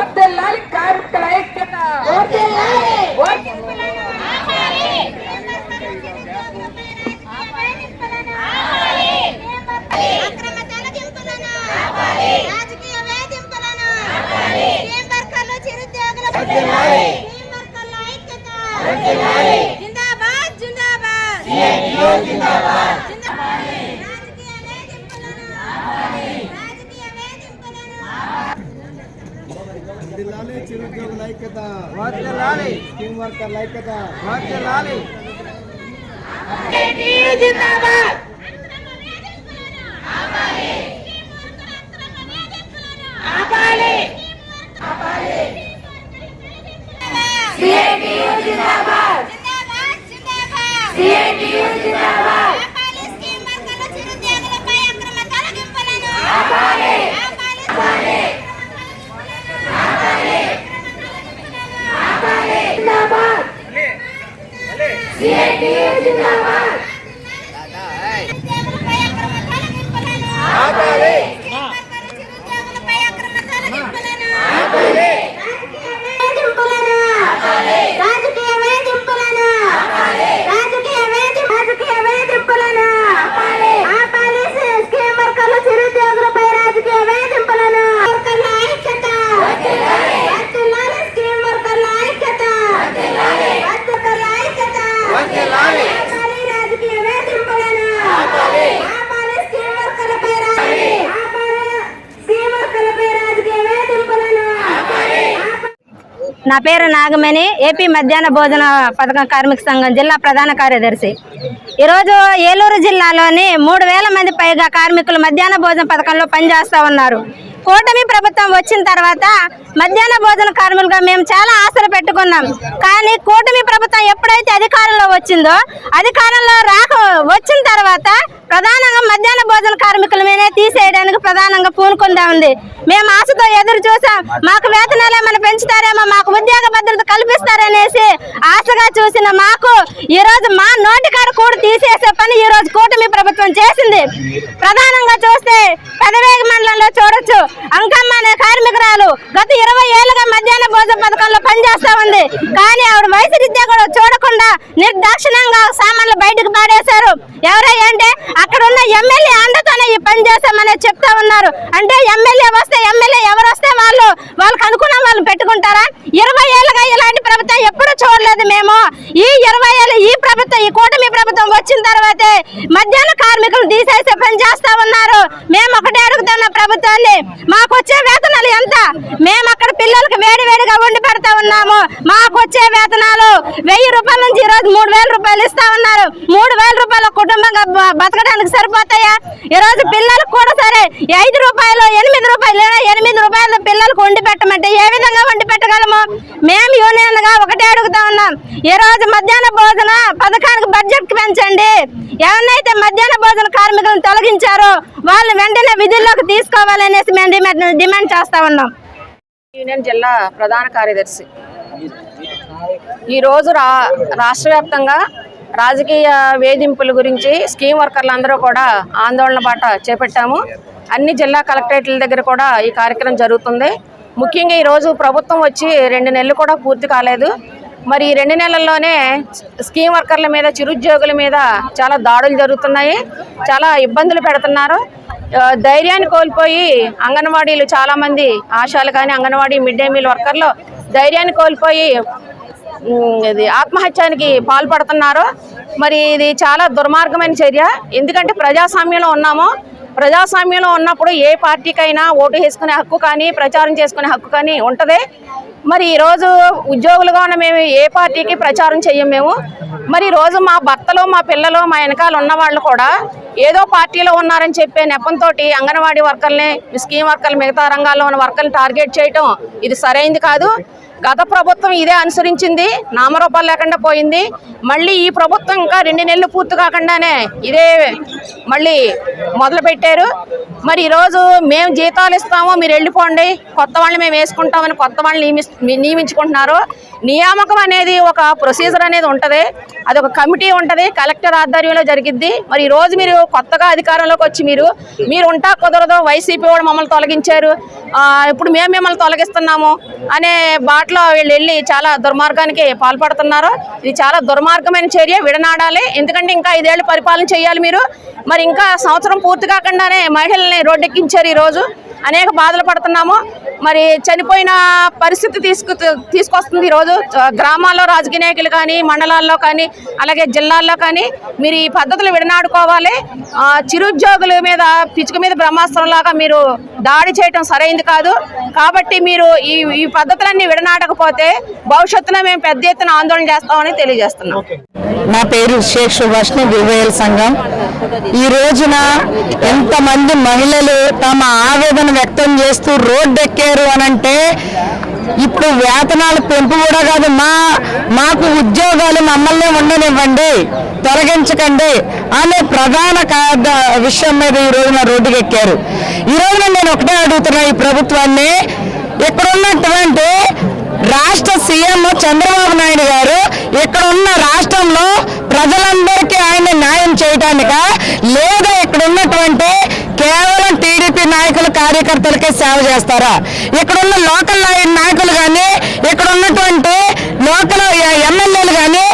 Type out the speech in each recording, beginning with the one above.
వర్ధిల్లాలి కార్మికుల ఐక్యత. జిందాబాద్ జిందాబాద్. జిందాబాద్. రాజకీయ వేధింపులను రాజకీయ వేధింపులను వర్ధిల్లాలి చిరుద్యోగుల ఐక్యత. వర్ధిల్లాలి టీం వర్కర్ల ఐక్యత. వర్ధిల్లాలి జిందాబాద్ జిందాబాద్ ఆపాలి స్కీమ్ వర్కర్ల చిరుద్యోగులపై అక్రమ తొలగింపులను ఆపాలి చిరుద్యోగులపై అక్రమ తొలగింపులను ఆపాలి చిరుద్యోగులపై అక్రమ తొలగింపులను వేధింపులను రాజకీయ వేధింపులను రాజకీయ వేధి రాజకీయ వేధింపులను ఆపాలి స్కీమ్ వర్కర్ల చిరుద్యోగులపై రాజకీయ వేధింపులను వర్కర్ల ఐక్యత వర్ధిల్లాలి స్కీమ్ వర్కర్ల ఐక్యత వర్కర్ల ఐక్యత వర్ధిల్లాలి. ఆపాలి రాజకీయ వేధింపులను ఆపాలి స్కీమ్ వర్కర్లపై రా- ఆపాలి స్కీమ్ వర్కర్లపై రాజకీయ వేధింపులను ఆపాలి నా పేరు నాగమణి ఏపీ మధ్యాహ్న భోజన పథకం కార్మిక సంఘం జిల్లా ప్రధాన కార్యదర్శి. ఈరోజు ఏలూరు జిల్లాలోని మూడు వేల మంది పైగా కార్మికులు మధ్యాహ్న భోజన పథకంలో పనిచేస్తూ ఉన్నారు. కూటమి ప్రభుత్వం వచ్చిన తర్వాత మధ్యాహ్న భోజన కార్మికులుగా మేము చాలా ఆశలు పెట్టుకున్నాం. కానీ కూటమి ప్రభుత్వం ఎప్పుడైతే అధికారంలో వచ్చిందో అధికారంలో రాక వచ్చిన తర్వాత ప్రధానంగా మధ్యాహ్న భోజన కార్మికుల మీదే తీసేయడానికి ప్రధానంగా పూనుకుందా ఉంది. మేము ఆశతో ఎదురు చూసాం. మాకు వేతనాలు ఏమైనా పెంచుతారేమో మాకు ఉద్యోగ భద్రత కల్పిస్తారనేసి ఆశగా చూసిన మాకు ఈ రోజు మా నోటికాడ కూడా తీసేసే పని ఈ రోజు కూటమి ప్రభుత్వం చేసింది. ప్రధానంగా చూస్తే పెదవేగి మండలంలో చూడొచ్చు. అంకమ్మ అనే కార్మికురాలు గత ఇరవై ఏళ్ళుగా మధ్యాహ్న భోజన పథకంలో పనిచేస్తా ఉంది. కానీ ఆవిడ వయసు రీత్యా కూడా లేకుండా నిర్దాక్షిణ్యంగా సామాన్లు బయటకు పాడేశారు ఎవరై అంటే అక్కడ ఉన్న ఎమ్మెల్యే అండతోనే ఈ పని చేస్తామని చెప్తా ఉన్నారు. అంటే ఎమ్మెల్యే వస్తే ఎమ్మెల్యే ఎవరు వస్తే వాళ్ళు వాళ్ళకి అనుకున్న వాళ్ళు పెట్టుకుంటారా? ఇరవై ఏళ్ళుగా ఇలాంటి ప్రభుత్వం ఎప్పుడు చూడలేదు మేము. ఈ ఇరవై ఏళ్ళు ఈ ప్రభుత్వం ఈ కూటమి ప్రభుత్వం వచ్చిన తర్వాతే మధ్యాహ్న కార్మికులు తీసేసే పని చేస్తా ఉన్నారు. మేము ఒకటే అడుగుతున్న ప్రభుత్వాన్ని మాకు వచ్చే వేతనాలు ఎంత? మేము అక్కడ పిల్లలకి వేడి వేడిగా ఉండి పెడతా ఉన్నాము. మాకు వచ్చే వేతనాలు వెయ్యి రూపాయల నుంచి ఈరోజు మూడు వేల రూపాయలు ఇస్తా ఉన్నారు. మూడు వేల రూపాయల కుటుంబంగా బ- బతకడానికి సరిపోతాయా? ఈరోజు పిల్లలకు కూడా సరే ఐదు రూపాయలు ఎనిమిది రూపాయలు ఎనిమిది రూపాయలు పిల్లలకు వండి పెట్టమంటే ఏ విధంగా వండి పెట్టగలము? మేము యూనియన్గా ఒకటే అడుగుతా ఉన్నాం. ఈ రోజు మధ్యాహ్న భోజన పథకానికి బడ్జెట్ పెంచండి. ఎవరినైతే మధ్యాహ్న భోజన కార్మికులను తొలగించారో వాళ్ళు వెంటనే విధుల్లోకి తీసుకోవాలనేసి మేము డిమాండ్ డిమాండ్ చేస్తా ఉన్నాం. యూనియన్ జిల్లా ప్రధాన కార్యదర్శి. ఈరోజు రా రాష్ట్ర వ్యాప్తంగా రాజకీయ వేధింపుల గురించి స్కీమ్ వర్కర్లందరూ కూడా ఆందోళన బాట చేపట్టాము. అన్ని జిల్లా కలెక్టరేట్ల దగ్గర కూడా ఈ కార్యక్రమం జరుగుతుంది. ముఖ్యంగా ఈరోజు ప్రభుత్వం వచ్చి రెండు నెలలు కూడా పూర్తి కాలేదు. మరి ఈ రెండు నెలల్లోనే స్కీమ్ వర్కర్ల మీద చిరుద్యోగుల మీద చాలా దాడులు జరుగుతున్నాయి. చాలా ఇబ్బందులు పెడుతున్నారు. ధైర్యాన్ని కోల్పోయి అంగన్వాడీలు చాలా మంది ఆశాలు కానీ అంగన్వాడీ మిడ్ డే మీల్ వర్కర్లు ధైర్యాన్ని కోల్పోయి ఇది ఆత్మహత్యానికి పాల్పడుతున్నారు. మరి ఇది చాలా దుర్మార్గమైన చర్య. ఎందుకంటే ప్రజాస్వామ్యంలో ఉన్నాము. ప్రజాస్వామ్యంలో ఉన్నప్పుడు ఏ పార్టీకైనా ఓటు వేసుకునే హక్కు కానీ ప్రచారం చేసుకునే హక్కు కానీ ఉంటుంది. మరి ఈరోజు ఉద్యోగులుగా ఉన్న మేము ఏ పార్టీకి ప్రచారం చెయ్యం మేము. మరి ఈరోజు మా భర్తలు మా పిల్లలు మా వెనకాల ఉన్న వాళ్ళు కూడా ఏదో పార్టీలో ఉన్నారని చెప్పే నెపంతో అంగన్వాడీ వర్కర్ని స్కీమ్ వర్కర్లు మిగతా రంగాల్లో ఉన్న వర్కర్ని టార్గెట్ చేయటం ఇది సరైంది కాదు. గత ప్రభుత్వం ఇదే అనుసరించింది నామరూపాలు లేకుండా పోయింది. మళ్ళీ ఈ ప్రభుత్వం ఇంకా రెండు నెలలు పూర్తి కాకుండానే ఇదే మళ్ళీ మొదలుపెట్టారు. మరి ఈరోజు మేము జీతాలు ఇస్తాము మీరు వెళ్ళిపోండి. కొత్త వాళ్ళని మేము వేసుకుంటామని కొత్త వాళ్ళని నియమి నియమించుకుంటున్నారు. నియామకం అనేది ఒక ప్రొసీజర్ అనేది ఉంటుంది. అది ఒక కమిటీ ఉంటుంది. కలెక్టర్ ఆధ్వర్యంలో జరిగిద్ది. మరి ఈ రోజు మీరు కొత్తగా అధికారంలోకి వచ్చి మీరు మీరు ఉంటా కుదరదు వైసీపీ వాడు మమ్మల్ని తొలగించారు. ఇప్పుడు మేము మిమ్మల్ని తొలగిస్తున్నాము అనే బాటలో వీళ్ళు వెళ్ళి చాలా దుర్మార్గానికి పాల్పడుతున్నారు. ఇది చాలా దుర్మార్గమైన చర్య. విడనాడాలి. ఎందుకంటే ఇంకా ఐదేళ్ళు పరిపాలన చేయాలి మీరు. మరి ఇంకా సంవత్సరం పూర్తి కాకుండానే మహిళల్ని రోడ్డెక్కించారు ఈరోజు అనేక బాధలు పడుతున్నాము. మరి చనిపోయిన పరిస్థితి తీసుకు తీసుకొస్తుంది ఈరోజు గ్రామాల్లో రాజకీయ నాయకులు కానీ మండలాల్లో కానీ అలాగే జిల్లాల్లో కానీ మీరు ఈ పద్ధతులు విడనాడుకోవాలి. చిరుద్యోగుల మీద పిచ్చుక మీద బ్రహ్మాస్త్రంలాగా మీరు దాడి చేయటం సరైంది కాదు. కాబట్టి మీరు ఈ ఈ పద్ధతులన్నీ విడనాడకపోతే భవిష్యత్తులో మేము పెద్ద ఎత్తున ఆందోళన చేస్తామని తెలియజేస్తున్నాం. నా పేరు షేక్ సుభాష్ని వివేల్ సంఘం. ఈ రోజున ఎంతమంది మహిళలు తమ ఆవేదన వ్యక్తం చేస్తూ రోడ్డెక్కారు అని అంటే ఇప్పుడు వేతనాల పెంపు కూడా కాదు మా మాకు ఉద్యోగాలు మమ్మల్ని ఉండనివ్వండి తొలగించకండి అనే ప్రధాన విషయం మీద ఈ రోజున రోడ్డుకి ఎక్కారు ఈ రోజున నేను ఒకటే అడుగుతున్నా ఈ ప్రభుత్వాన్ని ఇక్కడ ఉన్నటువంటి రాష్ట్ర సీఎం చంద్రబాబు నాయుడు గారు ఇక్కడ ఉన్న రాష్ట్రంలో ప్రజలందరికీ ఆయన న్యాయం చేయడానిక లేదా ఇక్కడ ఉన్నటువంటి కేవలం టీడీపీ నాయకులు కార్యకర్తలకే సేవ చేస్తారా? ఇక్కడ ఉన్న లోకల్ నాయకులు కానీ ఇక్కడ ఉన్నటువంటి లోకల్ ఎమ్మెల్యేలు కానీ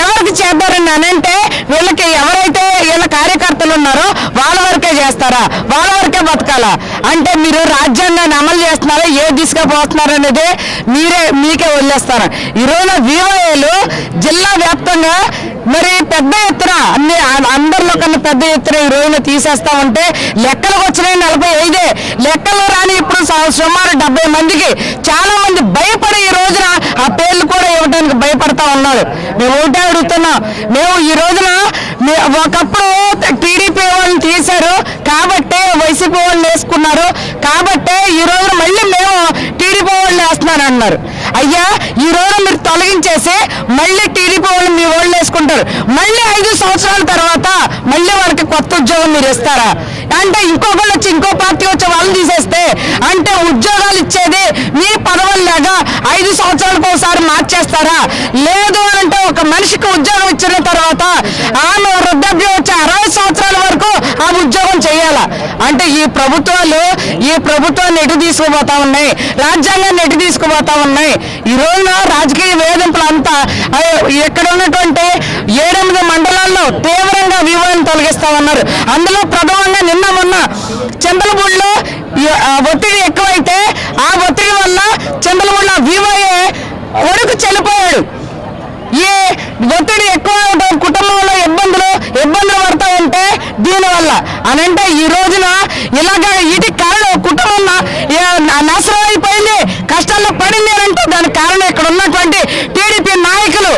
ఎవరికి చేద్దారని అనంటే వీళ్ళకి ఎవరైతే వీళ్ళ కార్యకర్తలు ఉన్నారో వాళ్ళ వరకే చేస్తారా? వాళ్ళ వరకే బతకాలా? అంటే మీరు రాజ్యాంగాన్ని అమలు చేస్తున్నారా? ఏ దిశగా పోతున్నారు అనేది మీరే మీకే వదిలేస్తారు? ఈరోజు వివోఏలు జిల్లా వ్యాప్తంగా మరి పెద్ద ఎత్తున అన్ని అందరిలో కన్నా పెద్ద ఎత్తున ఈ రోజున తీసేస్తా ఉంటే లెక్కలకు వచ్చినాయి నలభై ఐదే. లెక్కలు రాని ఇప్పుడు సుమారు డెబ్బై మందికి చాలా మంది భయపడి ఈ రోజున ఆ పేర్లు కూడా ఇవ్వడానికి భయపడతా ఉన్నారు. మేము ఒకటే అడుగుతున్నాం మేము ఈ రోజున ఒకప్పుడు టీడీపీ వాళ్ళని తీశారు కాబట్టే వైసీపీ వాళ్ళు వేసుకున్నారు కాబట్టే ఈ రోజున మళ్ళీ మేము టీడీపీ వాళ్ళు వేస్తున్నారు అన్నారు తొలగించేసి మళ్ళీ టీడీపీ వాళ్ళు మీ వాళ్ళు వేసుకుంటారు. మళ్ళీ ఐదు సంవత్సరాల తర్వాత మళ్ళీ వాళ్ళకి కొత్త ఉద్యోగం మీరు ఇస్తారా? అంటే ఇంకొకళ్ళు వచ్చి ఇంకో పార్టీ వచ్చి వాళ్ళు తీసేస్తే అంటే ఉద్యోగాలు ఇచ్చేది మీ పదవుల్లాగా ఐదు సంవత్సరాలకు ఒకసారి మార్చేస్తారా? లేదు అంటే ఒక మనిషికి ఉద్యోగం ఇచ్చిన తర్వాత ఆమె వృద్ధాప్యం వచ్చే అరవై సంవత్సరాల వరకు ఆ ఉద్యోగం చేయాలా అంటే ఈ ప్రభుత్వాలు ఈ ప్రభుత్వాన్ని ఎటు తీసుకుపోతా ఉన్నాయి? రాజ్యాంగాన్ని ఎటు తీసుకుపోతా ఉన్నాయి? ఈ రోజున రాజకీయ వేధింపులు అంతా ఇక్కడ ఉన్నటువంటి ఏడెనిమిది మండలాల్లో తీవ్రంగా వివాహం తొలగిస్తా ఉన్నారు. అందులో ప్రథమంగా నిన్న మొన్న చంద్రపూడిలో ఒత్తిడి ఎక్కువైతే ఆ ఒత్తిడి వల్ల చంద్రపూడిలో వివోఏ కొడుకు చనిపోయాడు. ఈ ఒత్తిడి ఎక్కువ అవడం కుటుంబంలో ఇబ్బందులు ఇబ్బందులు పడతా ఉంటే దీనివల్ల అనంటే ఈ రోజున ఇలాగ వీటి కారణం కుటుంబం నా- నా- నాశనం అయిపోయింది కష్టాల్లో పడింది అని అంటే దానికి కారణం ఇక్కడ ఉన్నటువంటి టీడీపీ నాయకులు.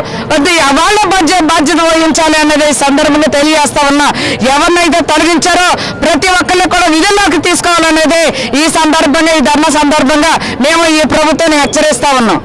వాళ్ళ బాధ్యత బాధ్యత వహించాలి అనేది ఈ సందర్భంగా తెలియజేస్తా ఉన్నా. ఎవరినైతే తొలగించారో ప్రతి ఒక్కరిని కూడా విధుల్లోకి తీసుకోవాలనేది ఈ సందర్భంగా ఈ ధర్మ సందర్భంగా మేము ఈ ప్రభుత్వాన్ని హెచ్చరిస్తా ఉన్నాం.